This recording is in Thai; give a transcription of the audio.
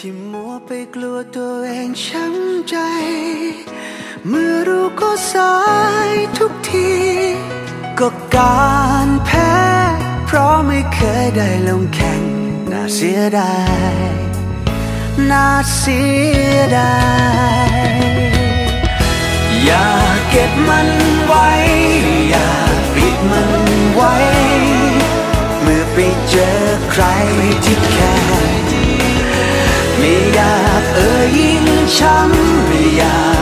ที่มัวไปกลัวตัวเองช้ำใจ เมื่อรู้ก็สายทุกที ก็การแพ้ เพราะไม่เคยได้ลงแข่ง น่าเสียดาย น่าเสียดาย อย่าเก็บมันไว้ อย่าปิดมันไว้ เมื่อไปเจอใครที่ เอ่ยยิ่งช้ำไม่อยา